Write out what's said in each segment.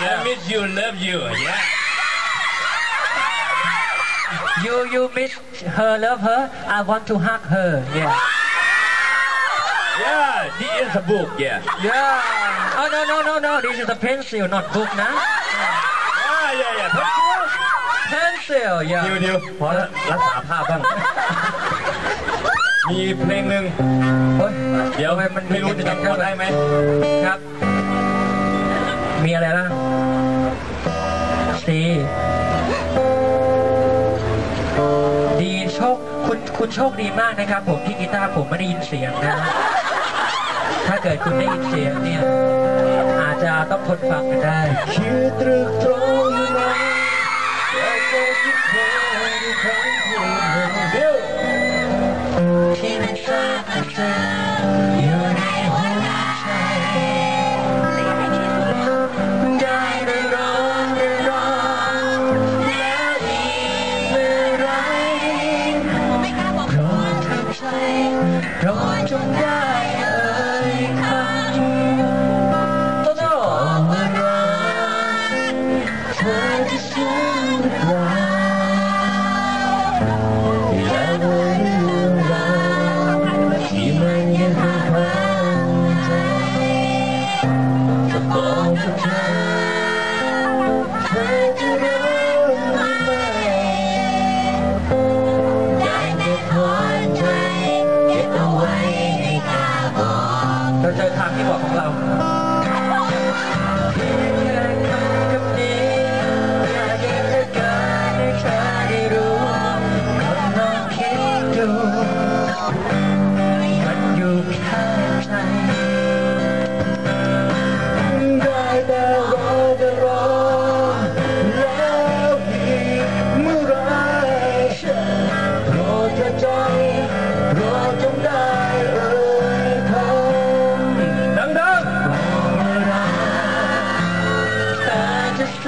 I miss you love you yeah You you miss her love her I want to hug her yeah yeah he is a book yeah yeah oh no no no no this is a pencil not book นะ yeah yeah yeah pencil เดี๋ยว yeah เดี๋ยวพอแล้วรักษาภาพบ้าง มีเพลงหนึ่งโอ๊ยเดี๋ยวทำไมมันไม่รู้จะจำตัวได้ไหมครับ มีอะไรบ้า งสีดีโชคคุณคุณโชคดีมากนะครับ ผมที่กีตาร์ผมไม่ได้ยินเสียงนะถ้าเกิดคุณได้ยินเสียงเนี่ยอาจจะต้องทนฟังกันได้คิดตรึกตรองอยู่ไหนอยากจะคิดเธ เราเจอทางที่บอกของเรา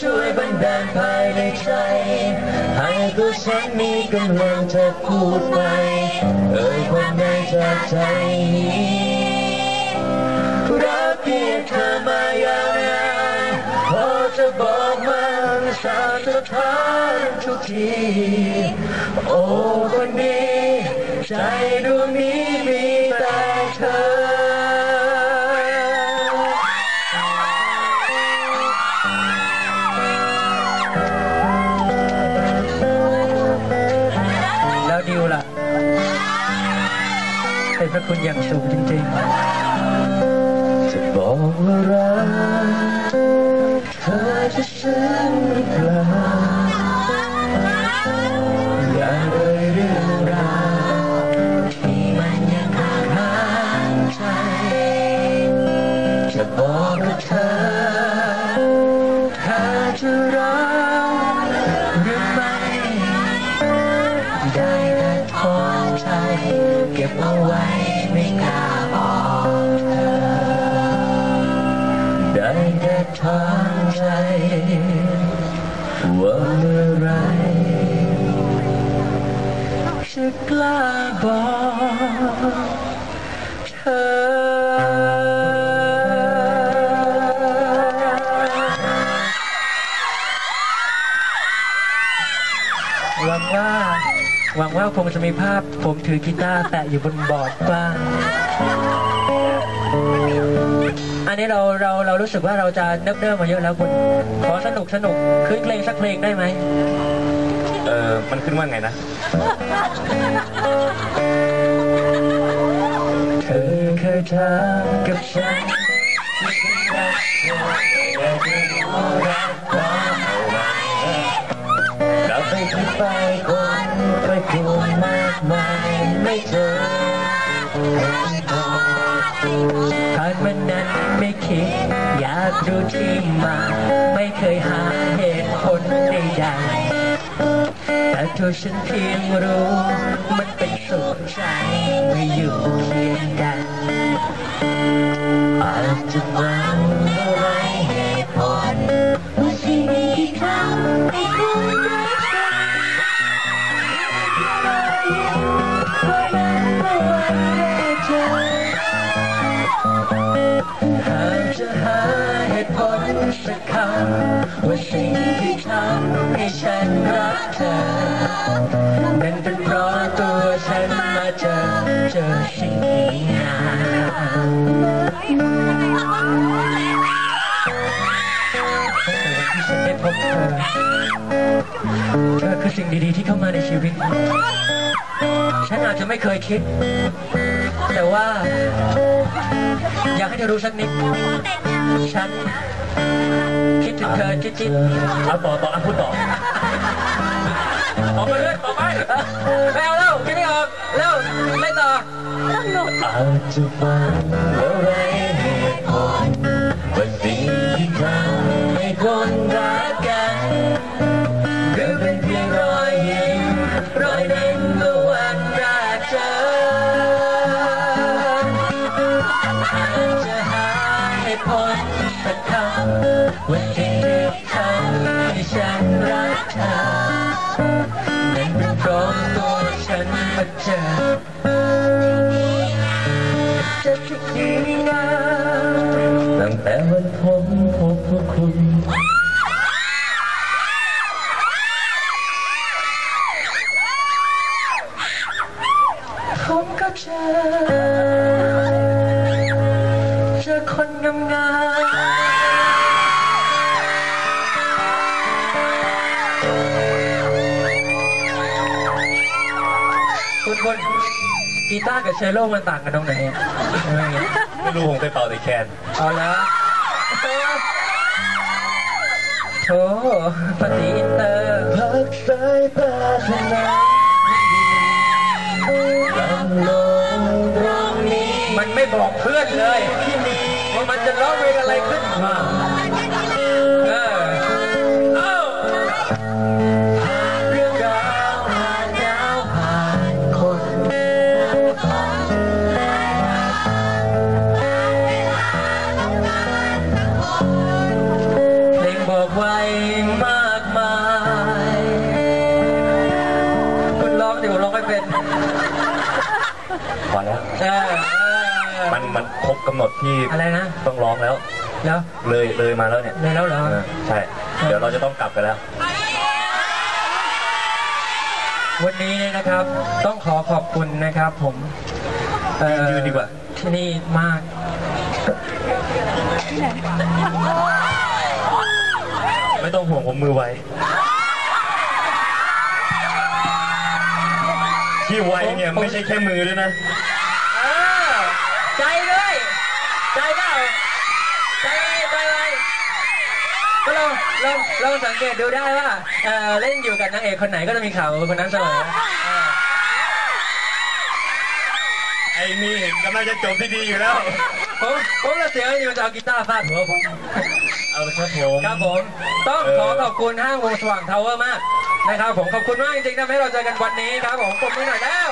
ช่วยบันดาลภายในใจ ให้ตัวฉันมีกำลังจะพูดไป เอ่ยความในจากใจนี้รักเพียงเธอมายาวนานพอจะบอกมันสาสะท้านทุกที โอ้คนดี ใจดวงนี้มี พระคุณอย่างสูงจริงๆ จะบอกว่ารักเธอจะซึ้งหรือเปล่า เก็บเอาไว้ไม่กล้าบอกเธอ ได้แต่ถอนใจว่าเมื่อไรจะกล้าบอกเธอ วังว่าคงจะมีภาพ ผมถือกีตาร์แตะอยู่บนบอร์ดบ้าง อันนี้เราเราเรารู้สึกว่าเราจะเนิบเนิบมาเยอะแล้วคุณ ขอสนุกสนุกคืนเพลงสักเพลงได้ไหม เออมันขึ้นว่าไงนะ เธอเคยถามกับฉัน คิด อยากรู้ที่มา ไม่เคยหาเหตุผลใดๆแต่ตัวฉันเพียงรู้ มันเป็นสุขใจเมื่อยู่เคียงกันอาจจะฟังอะไรเหตุผลว่าสิ่งที่ทำให้คุณรักกันวันนั้นเมื่อวันได้เจอำว่าสิ่งที่ทำให้ฉันรักเธอเป็นเป็นเพราะตัวฉันมาเจอเจอสิ่งนี้งามที่ฉันได้พบเธอเธอคือสิ่งดีๆที่เข้ามาในชีวิต ฉันอาจจะไม่เคยคิด แต่ว่า อยากให้เธอรู้สักนิด ฉัน คิดถึงเธอจิ๊ดๆเอาต่อต่ออะพูดต่อออกไปเลยออกไปไม่เอาแล้วคิดไม่ออกแล้วไม่ต่ออาจจะ นั้นเป็นเพราะตัวฉันมาเจอเจะสิ่งดีงามตั้งแต่วันผมพบพวกคุณผมก็เจอเจอคนงามงาม คุณคนกีตาร์กับเชลโลมันต่างกันตรงไหนอะอะไรเงี้ยไม่รู้ผมเคยเป่าแต่แคนเอาละโธ่ภาษีอินเตอร์พักสายตาเท่านั้นลำลงตรงนี้ มันไม่บอกเพื่อนเลยว่ามันจะร้องเพลงอะไรขึ้นมา เออเออมันมันครบกำหนดที่อะไรนะต้องร้องแล้ว แล้วเลยเลยมาแล้วเนี่ยเลยแล้วเหรอเออใช่ เดี๋ยวเราจะต้องกลับกันแล้ว วันนี้เนี่ยนะครับ ต้องขอขอบคุณนะครับ ผมเอ่อยืนดีกว่า ที่นี่มาก ไม่ต้องห่วงผมมือไวที่ไวเนี่ยไม่ใช่แค่มือด้วยนะเออใจด้วย ใจเปล่าใจใจอะไรก็ลองลองลองสังเกตดูได้ว่าเออเล่นอยู่กับนางเอกคนไหนก็จะมีข่าวคนนั้นเสมอเออไอ้นี่กำลังจะจบที่ดีอยู่แล้ว ผมผมละเสียงอยู่จะเอากีตาร์ฟาดหัวผมเอาละครับผมครับผม ต้องขอขอบคุณห้างวงสว่างทาวเวอร์มากนะครับผมขอบคุณมากจริงๆนะที่เราเจอกันวันนี้ครับผมปรบมือหน่อยแล้ว